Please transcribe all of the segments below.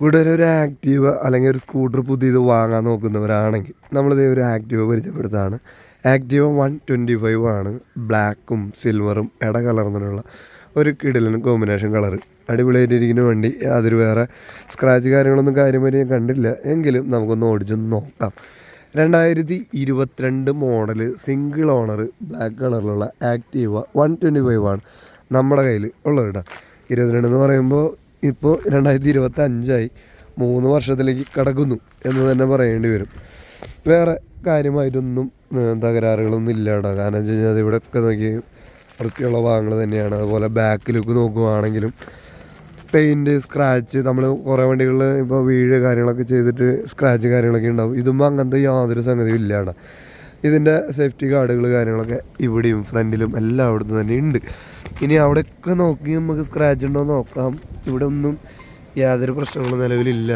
കൂടുതൽ ഒരു ആക്റ്റീവ് അല്ലെങ്കിൽ ഒരു സ്കൂട്ടർ പുതിയത് വാങ്ങാൻ നോക്കുന്നവരാണെങ്കിൽ നമ്മളിത് ഒരു ആക്റ്റീവ് പരിചയപ്പെടുത്താണ്. ആക്റ്റീവ വൺ ട്വന്റി ഫൈവ് ആണ് ബ്ലാക്കും സിൽവറും ഇട കലർന്നിട്ടുള്ള ഒരു കിടലിന് കോമ്പിനേഷൻ കളർ അടിപൊളിയായിട്ടിരിക്കുന്ന വണ്ടി. അതിൽ വേറെ സ്ക്രാച്ച് കാര്യങ്ങളൊന്നും കാര്യമായി ഞാൻ കണ്ടില്ല. എങ്കിലും നമുക്കൊന്ന് ഓടിച്ചൊന്ന് നോക്കാം. രണ്ടായിരത്തി ഇരുപത്തിരണ്ട് മോഡൽ സിംഗിൾ ഓണർ ബ്ലാക്ക് കളറിലുള്ള ആക്റ്റീവ വൺ ട്വന്റി ഫൈവ് ആണ് നമ്മുടെ കയ്യിൽ ഉള്ളത് കേട്ടോ. ഇരുപത്തിരണ്ട് എന്ന് പറയുമ്പോൾ ഇപ്പോൾ രണ്ടായിരത്തി ഇരുപത്തി അഞ്ചായി മൂന്ന് വർഷത്തിലേക്ക് കടക്കുന്നു എന്ന് തന്നെ പറയേണ്ടി വരും. വേറെ കാര്യമായിട്ടൊന്നും തകരാറുകളൊന്നും ഇല്ല കേട്ടോ കാരണം വെച്ച് കഴിഞ്ഞാൽ ഇവിടെയൊക്കെ നോക്കി വൃത്തിയുള്ള ഭാഗങ്ങൾ തന്നെയാണ്. അതുപോലെ ബാക്ക് ലുക്ക് നോക്കുവാണെങ്കിലും പെയിന്റ് സ്ക്രാച്ച് നമ്മൾ കുറേ വണ്ടികളിൽ ഇപ്പോൾ വീഴ് കാര്യങ്ങളൊക്കെ ചെയ്തിട്ട് സ്ക്രാച്ച് കാര്യങ്ങളൊക്കെ ഉണ്ടാവും. ഇതുമ്പോൾ അങ്ങനത്തെ യാതൊരു സംഗതിയും ഇല്ല കേട്ടോ ഇതിന്റെ സേഫ്റ്റി ഗാർഡുകൾ കാര്യങ്ങളൊക്കെ ഇവിടെയും ഫ്രണ്ടിലും എല്ലായിടത്തും തന്നെ ഉണ്ട്. ഇനി അവിടെയൊക്കെ നോക്കി നമുക്ക് സ്ക്രാച്ച് ഉണ്ടോ നോക്കാം. ഇവിടെ ഒന്നും യാതൊരു പ്രശ്നങ്ങളും നിലവിലില്ല.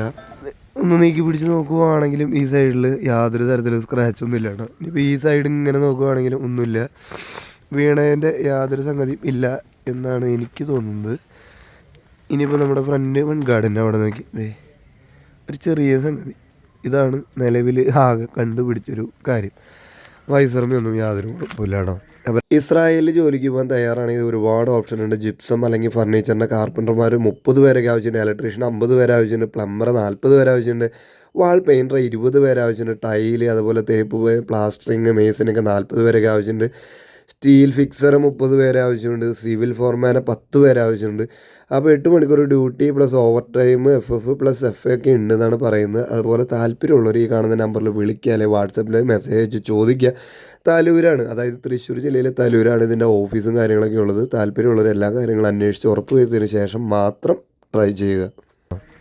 ഒന്ന് നീക്കി പിടിച്ച് നോക്കുവാണെങ്കിലും ഈ സൈഡിൽ യാതൊരു തരത്തിലും സ്ക്രാച്ച് ഒന്നും ഇല്ലാണ് ഇനിയിപ്പോൾ ഈ സൈഡ് ഇങ്ങനെ നോക്കുവാണെങ്കിലും ഒന്നുമില്ല. വീണതിന്റെ യാതൊരു സംഗതിയും ഇല്ല എന്നാണ് എനിക്ക് തോന്നുന്നത്. ഇനിയിപ്പോൾ നമ്മുടെ ഫ്രണ്ട് വൺ ഗാർഡന്റെ അവിടെ നോക്കി. ദേ ഒരു ചെറിയ സംഗതി. ഇതാണ് നിലവിൽ ആകെ കണ്ടുപിടിച്ചൊരു കാര്യം. വൈസർമയൊന്നും യാതൊരു കുഴപ്പമില്ല കേട്ടോ അപ്പം ഇസ്രായേലിൽ ജോലിക്ക് പോകാൻ തയ്യാറാണെങ്കിൽ ഒരുപാട് ഓപ്ഷൻ ഉണ്ട്. ജിപ്സം അല്ലെങ്കിൽ ഫർണിച്ചറിന്റെ കാർപ്പന്റർമാർ മുപ്പത് പേരൊക്കെ ആവശ്യമുണ്ട് ഇലക്ട്രീഷ്യൻ അമ്പത് പേര് ആവശ്യമുണ്ട് പ്ലംബർ നാൽപ്പത് പേര് ആവശ്യമുണ്ട് വാൾ പെയിന്റർ ഇരുപത് പേര് ആവശ്യമുണ്ട് ടൈൽ അതുപോലെ തേപ്പ് പ്ലാസ്റ്ററിങ് മേസിനൊക്കെ നാൽപ്പത് പേരൊക്കെ ആവശ്യമുണ്ട് സ്റ്റീൽ ഫിക്സർ മുപ്പത് പേരെ ആവശ്യമുണ്ട് സിവിൽ ഫോർമാനെ പത്ത് പേരെ ആവശ്യമുണ്ട്. അപ്പോൾ എട്ട് മണിക്കൂർ duty plus over time F F plus F A ഒക്കെ ഉണ്ടെന്നാണ് പറയുന്നത്. അതുപോലെ താല്പര്യമുള്ളവർ ഈ കാണുന്ന നമ്പറിൽ വിളിക്കുക അല്ലെങ്കിൽ വാട്സപ്പിൽ മെസ്സേജ് അയച്ച് ചോദിക്കുക. താലൂരാണ് അതായത് തൃശ്ശൂർ ജില്ലയിലെ താലൂരാണ് ഇതിന്റെ ഓഫീസും കാര്യങ്ങളൊക്കെ ഉള്ളത്. താല്പര്യമുള്ളവർ എല്ലാ കാര്യങ്ങളും അന്വേഷിച്ച് ഉറപ്പ് വരുത്തിയതിന് ശേഷം മാത്രം ട്രൈ ചെയ്യുക.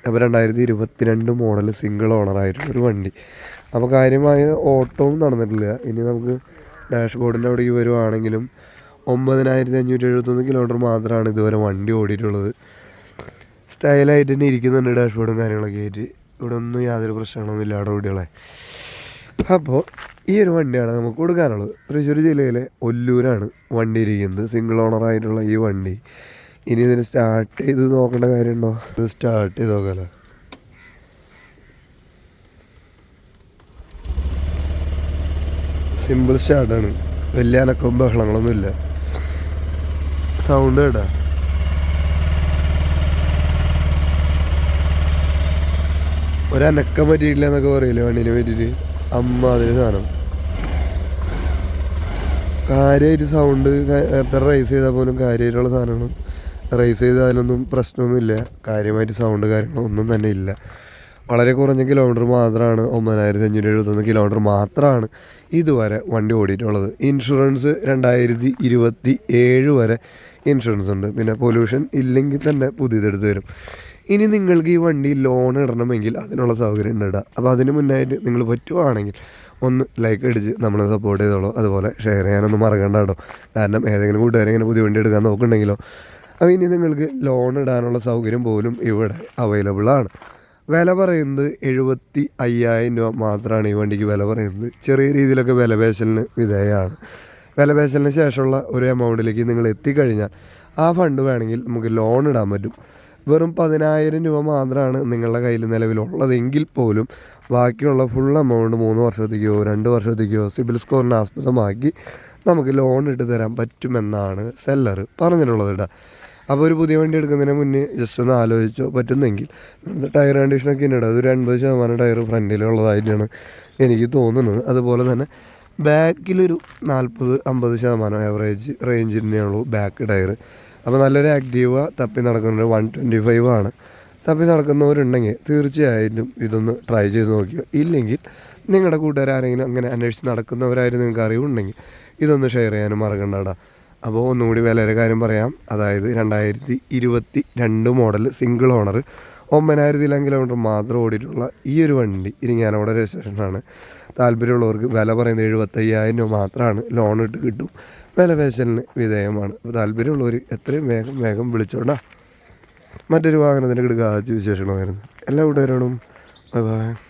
അപ്പോൾ രണ്ടായിരത്തി ഇരുപത്തിരണ്ട് മോഡൽ സിംഗിൾ ഓണറായിട്ടുള്ള ഒരു വണ്ടി. അപ്പോൾ കാര്യമായ ഓട്ടവും നടന്നിട്ടില്ല. ഇനി നമുക്ക് ഡാഷ്ബോർഡിന്റെ അവിടേക്ക് വരുവാണെങ്കിലും ഒമ്പതിനായിരത്തി അഞ്ഞൂറ്റി എഴുപത്തൊന്ന് കിലോമീറ്റർ മാത്രമാണ് ഇതുവരെ വണ്ടി ഓടിയിട്ടുള്ളത്. സ്റ്റൈലായിട്ട് തന്നെ ഇരിക്കുന്നുണ്ട് ഡാഷ്ബോർഡും കാര്യങ്ങളൊക്കെ ആയിട്ട്. ഇവിടെ ഒന്നും യാതൊരു പ്രശ്നങ്ങളൊന്നും അവിടെ വണ്ടികളെ അപ്പോൾ ഈ ഒരു വണ്ടിയാണ് നമുക്ക് കൊടുക്കാനുള്ളത്. തൃശ്ശൂർ ജില്ലയിലെ ഒല്ലൂരാണ് വണ്ടി ഇരിക്കുന്നത്. സിംഗിൾ ഓണറായിട്ടുള്ള ഈ വണ്ടി. ഇനി ഇതിന് സ്റ്റാർട്ട് ചെയ്ത് നോക്കേണ്ട കാര്യമുണ്ടോ? ഇത് സ്റ്റാർട്ട് ചെയ്ത് നോക്കാമല്ലോ സിമ്പിൾ സ്റ്റാർട്ടാണ്. വലിയ അനക്കവും ബഹളങ്ങളൊന്നും ഇല്ല സൗണ്ട് കേട്ടാ. ഒരനക്കം പറ്റിയിട്ടില്ല എന്നൊക്കെ പറയില്ലേ വണ്ടിനെ പറ്റിയിട്ട്? അമ്മ അതിന് സാധനം കാര്യമായിട്ട് സൗണ്ട് എത്ര റൈസ് ചെയ്താൽ പോലും കാര്യമായിട്ടുള്ള സാധനങ്ങളും റൈസ് ചെയ്താലൊന്നും പ്രശ്നമൊന്നുമില്ല. കാര്യമായിട്ട് സൗണ്ട് കാര്യങ്ങളൊന്നും തന്നെ ഇല്ല. വളരെ കുറഞ്ഞ കിലോമീറ്റർ മാത്രമാണ് ഒമ്പതിനായിരത്തി അഞ്ഞൂറ്റി എഴുപത്തൊന്ന് കിലോമീറ്റർ മാത്രമാണ് ഇതുവരെ വണ്ടി ഓടിയിട്ടുള്ളത്. ഇൻഷുറൻസ് രണ്ടായിരത്തി ഇരുപത്തി ഏഴ് വരെ ഇൻഷുറൻസ് ഉണ്ട്. പിന്നെ പൊല്യൂഷൻ ഇല്ലെങ്കിൽ തന്നെ പുതിയതെടുത്ത് വരും. ഇനി നിങ്ങൾക്ക് ഈ വണ്ടി ലോൺ ഇടണമെങ്കിൽ അതിനുള്ള സൗകര്യം ഉണ്ട് ഇടാം അപ്പോൾ അതിന് മുന്നായിട്ട് നിങ്ങൾ പറ്റുവാണെങ്കിൽ ഒന്ന് ലൈക്ക് അടിച്ച് നമ്മളെ സപ്പോർട്ട് ചെയ്തോളൂ. അതുപോലെ ഷെയർ ചെയ്യാനൊന്നും മറക്കണ്ട കേട്ടോ കാരണം ഏതെങ്കിലും കൂട്ടുകാരെ ഇങ്ങനെ പുതിയ വണ്ടി എടുക്കാൻ നോക്കുന്നുണ്ടെങ്കിലോ. അപ്പോൾ ഇനി നിങ്ങൾക്ക് ലോൺ ഇടാനുള്ള സൗകര്യം പോലും ഇവിടെ അവൈലബിൾ ആണ്. വില പറയുന്നത് എഴുപത്തി അയ്യായിരം രൂപ മാത്രമാണ് ഈ വണ്ടിക്ക് വില പറയുന്നത്. ചെറിയ രീതിയിലൊക്കെ വിലപേശലിന് വിധേയമാണ്. വിലപേശലിന് ശേഷമുള്ള ഒരു എമൗണ്ടിലേക്ക് നിങ്ങൾ എത്തിക്കഴിഞ്ഞാൽ ആ ഫണ്ട് വേണമെങ്കിൽ നമുക്ക് ലോൺ ഇടാൻ പറ്റും. വെറും പതിനായിരം രൂപ മാത്രമാണ് നിങ്ങളുടെ കയ്യിൽ നിലവിലുള്ളതെങ്കിൽ പോലും ബാക്കിയുള്ള ഫുൾ എമൗണ്ട് മൂന്ന് വർഷത്തേക്കോ രണ്ട് വർഷത്തേക്കോ സിബിൽ സ്കോറിനെ ആസ്പദമാക്കി നമുക്ക് ലോൺ ഇട്ട് തരാൻ പറ്റുമെന്നാണ് സെല്ലർ പറഞ്ഞിട്ടുള്ളത് കേട്ടോ അപ്പോൾ ഒരു പുതിയ വണ്ടി എടുക്കുന്നതിന് മുന്നേ ജസ്റ്റ് ഒന്ന് ആലോചിച്ചോ പറ്റുന്നെങ്കിൽ. ടയർ കണ്ടീഷനൊക്കെ ഉണ്ട് അതൊരു എൺപത് ശതമാനം ടയർ ഫ്രണ്ടിലുള്ളതായിട്ടാണ് എനിക്ക് തോന്നുന്നത്. അതുപോലെ തന്നെ ബാക്കിലൊരു നാൽപ്പത് അമ്പത് ശതമാനം ആവറേജ് റേഞ്ച് തന്നെയുള്ളൂ ബാക്ക് ടയർ അപ്പോൾ നല്ലൊരു ആക്റ്റീവ തപ്പി നടക്കുന്ന വൺ ട്വന്റി ഫൈവ് ആണ്. തപ്പി നടക്കുന്നവരുണ്ടെങ്കിൽ തീർച്ചയായിട്ടും ഇതൊന്ന് ട്രൈ ചെയ്ത് നോക്കിയോ. ഇല്ലെങ്കിൽ നിങ്ങളുടെ കൂട്ടുകാരെങ്കിലും അങ്ങനെ അന്വേഷിച്ച് നടക്കുന്നവരായിരുന്നു നിങ്ങൾക്ക് അറിവുണ്ടെങ്കിൽ ഇതൊന്ന് ഷെയർ ചെയ്യാനും മറക്കണ്ടടാ അപ്പോൾ ഒന്നുകൂടി വിലയുടെ കാര്യം പറയാം. അതായത് രണ്ടായിരത്തി ഇരുപത്തി രണ്ട് മോഡൽ സിംഗിൾ ഓണർ ഒമ്പതിനായിരത്തിലും കിലോമീറ്റർ മാത്രം ഓടിയിട്ടുള്ള ഈ ഒരു വണ്ടി ഇരിങ്ങാനോടെ രജിസ്ട്രേഷനാണ്. താല്പര്യമുള്ളവർക്ക് വില പറയുന്നത് എഴുപത്തയ്യായിരം രൂപ മാത്രമാണ്. ലോൺ ഇട്ട് കിട്ടും. വില പേശലിന് വിധേയമാണ്. അപ്പോൾ താല്പര്യമുള്ളവർ എത്രയും വേഗം വേഗം വിളിച്ചോണ്ടാ മറ്റൊരു വാഹനത്തിന്റെ കിടക്കാച്ച വിശേഷങ്ങളായിരുന്നു എല്ലാ കൂട്ടുകാരോടും ബൈ.